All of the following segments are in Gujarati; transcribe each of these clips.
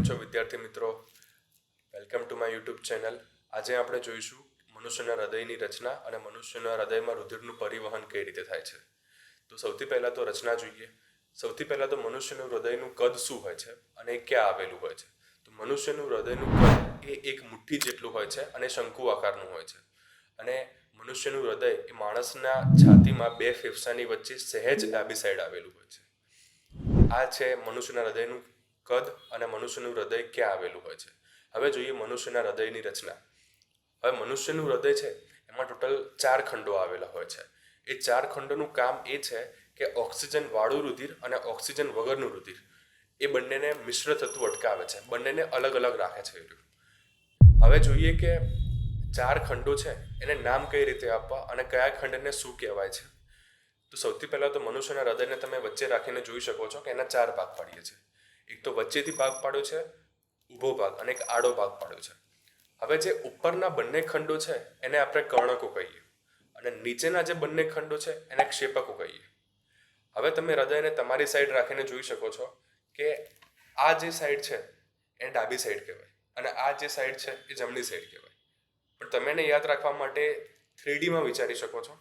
કેમ છો વિદ્યાર્થી મિત્રો. Welcome to my YouTube channel આજે આપણે જોઈશું મનુષ્યના હૃદયની રચના અને મનુષ્યના હૃદયમાં રુધિરનું પરિવહન કઈ રીતે થાય છે. તો સૌથી પહેલાં તો રચના જોઈએ. સૌથી પહેલાં તો મનુષ્યનું હૃદયનું કદ શું હોય છે અને ક્યાં આવેલું હોય છે? તો મનુષ્યનું હૃદયનું કદ એ એક મુઠ્ઠી જેટલું હોય છે અને શંકુ આકારનું હોય છે. અને મનુષ્યનું હૃદય એ માણસના છાતીમાં બે ફેફસાની વચ્ચે સહેજ ડાબી સાઈડ આવેલું હોય છે. આ છે મનુષ્યના હૃદયનું કદ અને મનુષ્યનું હૃદય ક્યાં આવેલું હોય છે? હવે જોઈએ મનુષ્યના હૃદયની રચના. હવે મનુષ્યનું હૃદય છે, એમાં ટોટલ ચાર ખંડો આવેલા હોય છે. એ ચાર ખંડોનું કામ એ છે કે ઓક્સિજન વાળું રુધિર અને ઓક્સિજન વગરનું રુધિર. એ બંનેને મિશ્ર થતું અટકાવે છે. બંનેને અલગ અલગ રાખે છે હવે જોઈએ કે ચાર ખંડો છે, એને નામ કઈ રીતે આપવા અને કયા ખંડને શું કહેવાય છે? તો સૌથી પહેલાં તો મનુષ્યના હૃદયને તમે વચ્ચે રાખીને જોઈ શકો છો કે એના ચાર ભાગ પાડીએ છીએ. એક તો વચ્ચેથી ભાગ પાડ્યો છે, ઊભો ભાગ અને એક આડો ભાગ પાડ્યો છે. હવે જે ઉપરના બંને ખંડો છે, એને આપણે કર્ણકો કહીએ. અને નીચેના જે બંને ખંડો છે, એને ક્ષેપકો કહીએ. હવે તમે હૃદયને તમારી સાઈડ રાખીને જોઈ શકો છો કે આ જે સાઈડ છે એને ડાબી સાઈડ કહેવાય અને આ જે સાઈડ છે, એ જમણી સાઈડ કહેવાય. પણ તમે એને યાદ રાખવા માટે થ્રીડીમાં વિચારી શકો છો.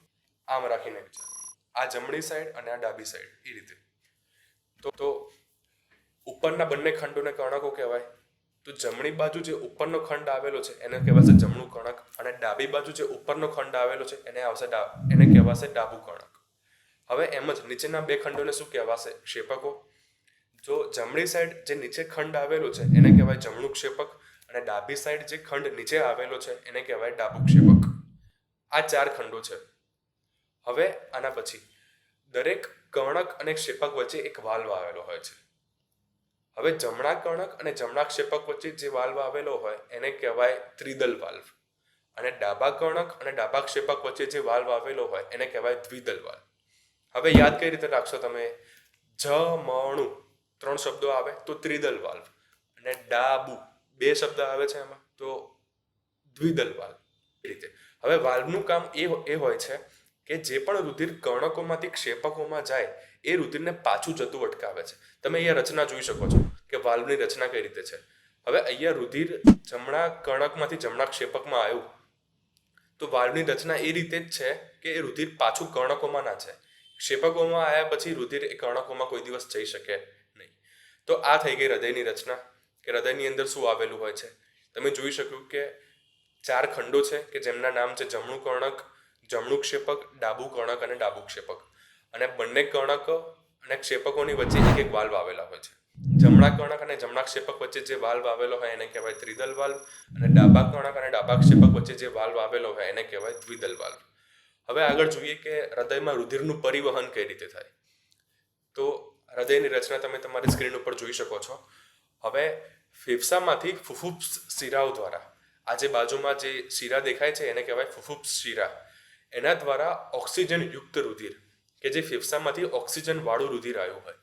આમ રાખીને વિચારો. આ જમણી સાઈડ અને આ ડાબી સાઈડ એ રીતે. તો તો ઉપરના બંને ખંડોને કર્ણકો કહેવાય. તો જમણી બાજુ જે ઉપરનો ખંડ આવેલો છે, એને કહેવાશે જમણું કર્ણક અને ડાબી બાજુ જે ઉપરનો ખંડ આવેલો છે, એને આવશે એને કહેવાશે ડાબું કર્ણક હવે એમ જ નીચેના બે ખંડોને શું કહેવાશે? ક્ષેપકો. જો જમણી સાઈડ જે નીચે ખંડ આવેલો છે, એને કહેવાય જમણું ક્ષેપક અને ડાબી સાઈડ જે ખંડ નીચે આવેલો છે, એને કહેવાય ડાબું ક્ષેપક. આ ચાર ખંડો છે. હવે આના પછી દરેક કર્ણક અને ક્ષેપક વચ્ચે એક વાલ્વ આવેલો હોય છે. હવે જમણા કર્ણક અને જમણા ક્ષેપક વચ્ચે જે વાલ્વ આવેલો હોય, એને કહેવાય ત્રિદલ વાલ્વ. અને ડાબા કર્ણક અને ડાબા ક્ષેપક વચ્ચે જે વાલ્વ આવેલો હોય, એને કહેવાય દ્વિદલ વાલ્વ. હવે યાદ કઈ રીતે રાખશો તમે? જમણું ત્રણ શબ્દો આવે તો ત્રિદલ વાલ્વ. અને ડાબુ, બે શબ્દ આવે છે એમાં, તો દ્વિદલ વાલ્વ. એ રીતે. હવે વાલ્વનું કામ એ એ હોય છે કે જે પણ રુધિર કર્ણકોમાંથી ક્ષેપકોમાં જાય, એ રુધિરને પાછું જતું અટકાવે છે. તમે અહીંયા રચના જોઈ શકો છો. કે વાલ્વની રચના કઈ રીતે છે? હવે અહીંયા રુધિર જમણા કર્ણકમાંથી જમણા ક્ષેપકમાં આવ્યું. તો વાલ્વની રચના એ રીતે જ છે કે એ રુધિર પાછું કર્ણકોમાં ના છે. ક્ષેપકોમાં આવ્યા પછી રુધિર એ કર્ણકોમાં કોઈ દિવસ જઈ શકે નહીં. તો આ થઈ ગઈ હૃદયની રચના, કે હૃદયની અંદર શું આવેલું હોય છે? તમે જોઈ શક્યું કે ચાર ખંડો છે કે જેમના નામ છે જમણું કર્ણક, જમણું ક્ષેપક, ડાબું કર્ણક અને ડાબું ક્ષેપક. અને બંને કર્ણકો અને ક્ષેપકોની વચ્ચે એક એક વાલ્વ આવેલા હોય છે. જમણા કર્ણક અને જમણા ક્ષેપક વચ્ચે જે વાલ્વ આવેલો હોય એને કહેવાય ત્રિદલ વાલ્વ અને ડાબા કર્ણક અને ડાબા ક્ષેપક વચ્ચે જે વાલ્વ આવેલો હોય એને કહેવાય દ્વિદલ વાલ્વ હવે આગળ જોઈએ કે હૃદયમાં રુધિરનું પરિવહન કઈ રીતે થાય. તો હૃદયની રચના તમે તમારી સ્ક્રીન ઉપર જોઈ શકો છો. હવે ફેફસામાંથી ફુફુપ્સ શિરાઓ દ્વારા, આ જે બાજુમાં જે શિરા દેખાય છે એને કહેવાય ફુફુપ્સ શિરા. એના દ્વારા ઓક્સિજન યુક્ત રુધિર, કે જે ફેફસામાંથી ઓક્સિજન વાળું રુધિર આવ્યું હોય.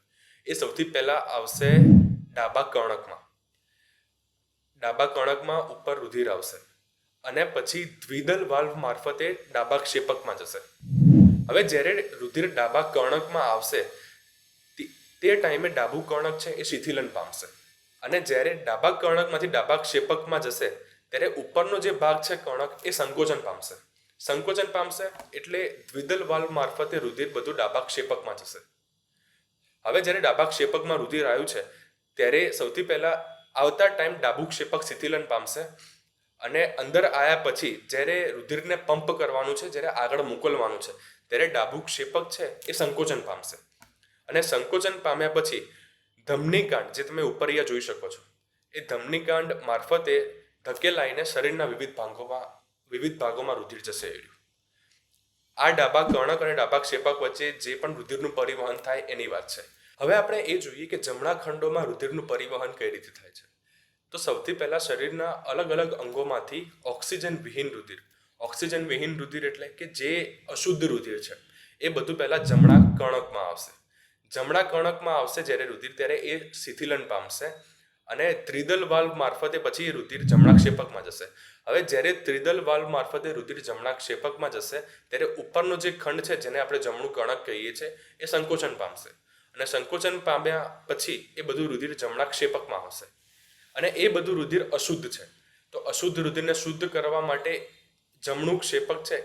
એ સૌથી પહેલાં આવશે ડાબા કર્ણકમાં. ડાબા કર્ણકમાં ઉપર રુધિર આવશે અને પછી દ્વિદલ વાલ્વ મારફતે ડાબા ક્ષેપકમાં જશે. હવે જ્યારે રુધિર ડાબા કર્ણકમાં આવશે, તે- ટાઈમે ડાબું કર્ણક છે એ શિથિલન પામશે. અને જ્યારે ડાબા કર્ણકમાંથી ડાબા ક્ષેપકમાં જશે, ત્યારે ઉપરનો જે ભાગ છે કર્ણક, એ સંકોચન પામશે. સંકોચન પામશે એટલે દ્વિદલ વાલ્વ મારફતે રુધિર બધું ડાબા ક્ષેપકમાં જશે. હવે જ્યારે ડાબા ક્ષેપકમાં રુધિર આવ્યું છે, ત્યારે સૌથી પહેલા આવતા ટાઈમ ડાબુ ક્ષેપક શિથિલન પામશે અને અંદર આવ્યા પછી જ્યારે રુધિરને પંપ કરવાનું છે, જ્યારે આગળ મોકલવાનું છે, ત્યારે ડાબુ ક્ષેપક છે એ સંકોચન પામશે અને સંકોચન પામ્યા પછી ધમનીકાંડ જે તમે ઉપર જોઈ શકો છો, એ ધમનીકાંડ મારફતે ધકેલાઈને શરીરના વિવિધ ભાગોમાં વિવિધ ભાગોમાં રુધિર જશે એ રહ્યું. આ ડાબા કર્ણક અને ડાબા ક્ષેપક વચ્ચે જે પણ રુધિરનું પરિવહન થાય એની વાત છે. હવે આપણે એ જોઈએ કે જમણા ખંડોમાં રુધિરનું પરિવહન કઈ રીતે થાય છે. તો સૌથી પહેલાં શરીરના અલગ અલગ અંગોમાંથી ઓક્સિજન વિહીન રુધિર, ઓક્સિજન વિહીન રુધિર એટલે કે જે અશુદ્ધ રુધિર છે, એ બધું પહેલાં જમણા કર્ણકમાં આવશે. જમણા કર્ણકમાં આવશે જ્યારે રુધિર ત્યારે એ શિથિલન પામશે. અને ત્રિદલ વાલ્વ મારફતે પછી રુધિર જમણા ક્ષેપકમાં જશે. હવે જ્યારે ત્રિદલ વાલ્વ મારફતે રુધિર જમણા ક્ષેપકમાં જશે, ત્યારે ઉપરનો જે ખંડ છે, જેને આપણે જમણું કણક કહીએ છીએ, એ સંકોચન પામશે. અને સંકોચન પામ્યા પછી એ બધું રુધિર જમણા ક્ષેપકમાં આવશે અને એ બધું રુધિર અશુદ્ધ છે. તો અશુદ્ધ રુધિરને શુદ્ધ કરવા માટે જમણું ક્ષેપક છે,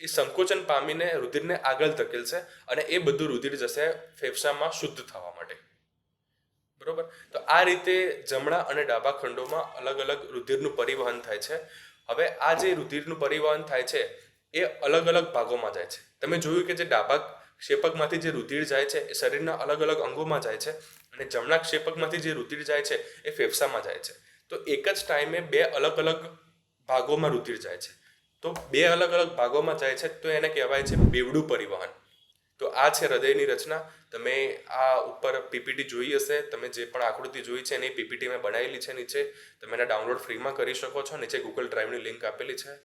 એ સંકોચન પામીને રુધિરને આગળ ધકેલશે અને એ બધું રુધિર જશે ફેફસામાં શુદ્ધ થવા માટે. બરોબર? તો આ રીતે જમણા અને ડાબા ખંડોમાં અલગ અલગ રુધિરનું પરિવહન થાય છે. હવે આ જે રુધિરનું પરિવહન થાય છે, એ અલગ અલગ ભાગોમાં જાય છે. તમે જોયું કે જે ડાબા ક્ષેપકમાંથી જે રુધિર જાય છે, એ શરીરના અલગ અલગ અંગોમાં જાય છે અને જમણા ક્ષેપકમાંથી જે રુધિર જાય છે, એ ફેફસામાં જાય છે. તો એક જ ટાઈમે બે અલગ અલગ ભાગોમાં રુધિર જાય છે. તો બે અલગ અલગ ભાગોમાં જાય છે, તો એને કહેવાય છે બેવડું પરિવહન. આ છે હૃદયની રચના. તમે આ ઉપર પીપીટી જોઈ હશે. તમે જે પણ આકૃતિ જોઈ છે એની પીપીટી મેં બનાવેલી છે નીચે. તમે એને ડાઉનલોડ ફ્રીમાં કરી શકો છો. નીચે ગૂગલ ડ્રાઈવની લિંક આપેલી છે.